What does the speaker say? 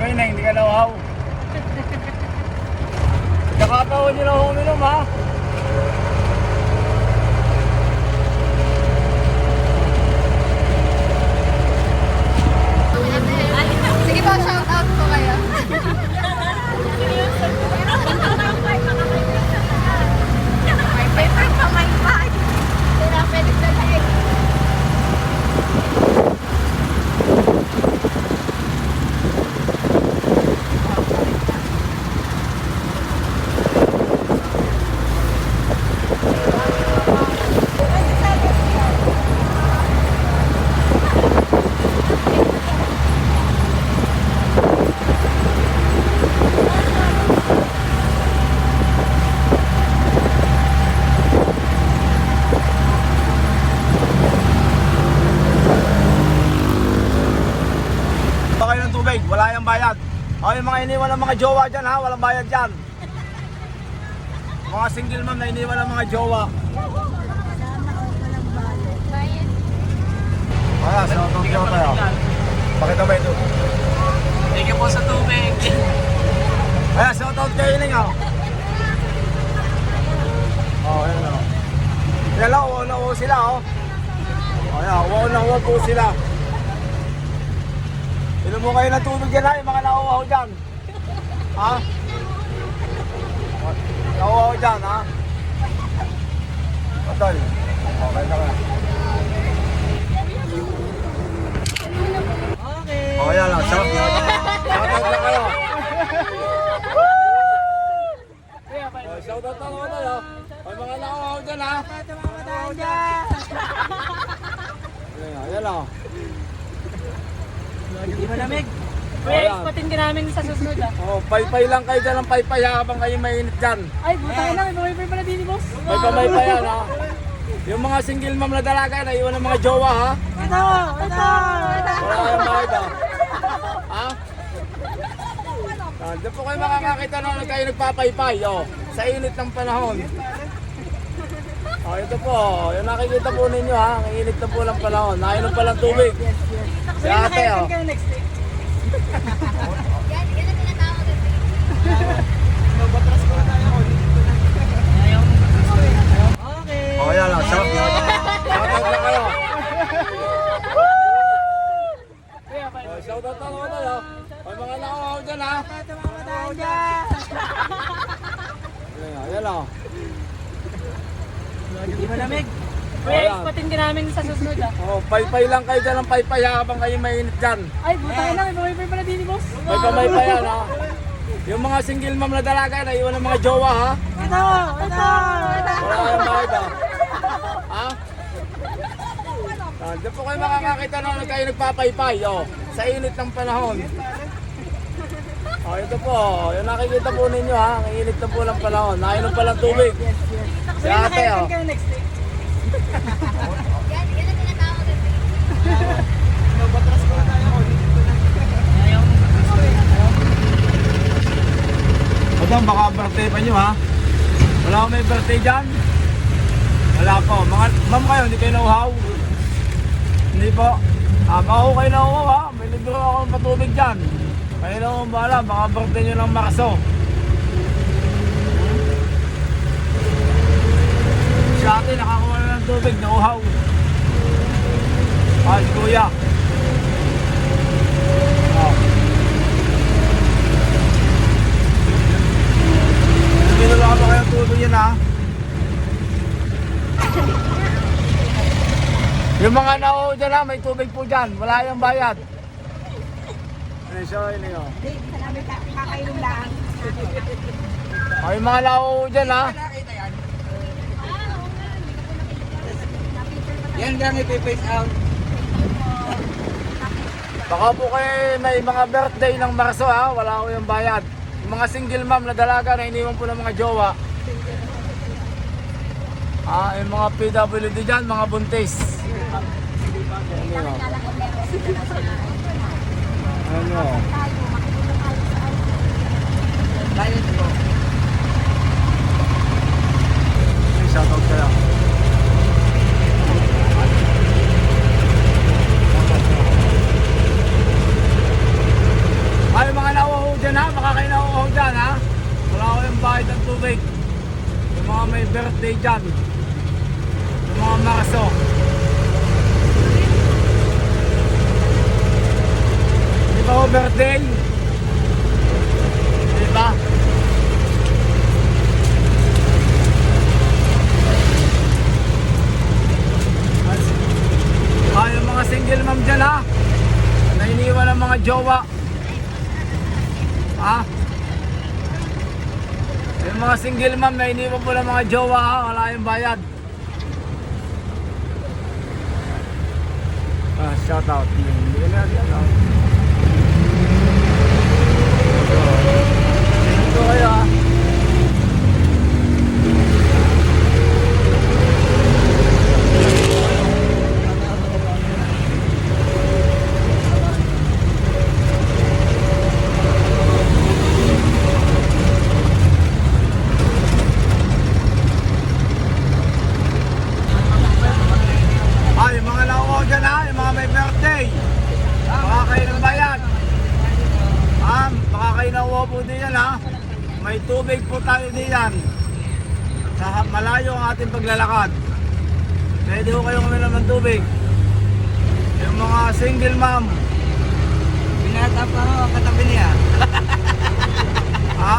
Gawin na, hindi ka nauhaw. Pagkakataon nyo na ako minum ha. O yung mga iniwan ng mga jowa dyan ha, walang bayad dyan. Mga single mom na iniwan ng mga jowa. Kaya, sa otong jowa tayo. Pakita ba ito? Thank you po sa tubig. Kaya, sa otong kayo iling ha. Oh, ayun o. Yan lang, uwa na uwa sila oh. O yan, uwa na uwa po sila. Inom mo kayo ng tubig dyan ha, yung mga nauuhaw dyan. Ha? Nauuhaw dyan ha? Patol. Okay na ka. Okay. O yan lang, shout out. Shout out na kayo. Shout out na kayo tayo. O mga nauuhaw dyan ha. Ayan, Ayan lang. Hindi malamig. Kuya, Ayan. Patin ka namin sa susunod ah. Oh, paypay lang kayo dyan ng paypay habang kayo mainit dyan. Ay, buta na. May mga pala din, boss. May pamay pa yan ha. Yung mga single mom na dalaga na iwan ng mga jowa ha. Ito! Ito! Wala kayong bayad ha. Ha? Ah, Diyan po kayo makakakita na ano kayo nagpapaypay oh, sa init ng panahon. Oh, ito po, yung nakikita po ninyo ha, ang init na po ng panahon. Nainom pa lang tubig. Si ate oh. next week. Yan, yan ang tinatawag natin. Okay. Oh, yan lang. Shout out. Shout out na kayo. Oh, shout out na kayo tayo. Oh, mga nauhaw dyan ha. Ayan, ayan lang. Hindi malamig. Kuya, Kuya, patin ka namin sa susunod ah. Oh, paypay lang kayo dyan ng paypay habang kayo mainit dyan. Ay, buta na. May mga pala din, boss. May pamay pa yan ha. Yung mga single mom na dalaga na iwan ng mga jowa ha. Ito! Ito! Wala kayong bayad ha. Ha? Ah, Diyan po kayo makakakita na ano kayo nagpapaypay oh, sa init ng panahon. Oh, ito po, yung nakikita po ninyo ha, ang init na po ng panahon. Nainom pa lang tubig. Si ate oh. next week. Yan, yan ang tinatawag natin. Madam, baka birthday pa nyo ha? Wala akong may birthday dyan? Wala po. Mga, ma'am kayo, hindi kayo nauhaw? Hindi po. Ah, baka ako kayo nauhaw ha? May libro ako ng patubig dyan. Kayo na akong bahala, baka birthday nyo ng Marso. Si ate, nakakuha na ng tubig. Ah, si kuya. Ah. Binula ka ba kayo tubig yan ha? Yung mga nauho dyan ha, may tubig po dyan. Wala yung bayad. Ano siya, ano yun? O, yung mga nauho dyan ha. Yan lang ipipace out. Baka po kayo may mga birthday ng Marso ha, wala ko yung bayad. Yung mga single mom na dalaga na iniwan po ng mga jowa. Ah, yung mga PWD dyan, mga buntis. Ano yun? Ano? May shoutout kaya. Ay, mga nauuhaw dyan ha, baka kayo nauuhaw dyan ha. Wala ko yung bayad ng tubig. Yung mga may birthday dyan. Maraso. Di ba birthday? Di ba? Ah, yung mga single mom dyan ha. Na iniwan ng mga jowa. Ha? Yung mga single mom na iniwan po ng mga jowa ha. Wala yung bayad. Ah, shout out. Hindi ko na shout out. Thank you kayo ha. Ah, yung mga nauwaw dyan ha, yung mga may birthday. Baka kayo ng bayan. Ah, baka kayo nauwaw po din yan ha. May tubig po tayo din yan. Sa malayo ang ating paglalakad. Pwede ko kayong uminom ng tubig. Yung mga single mom. Binata pa ako, katabi niya. Ha?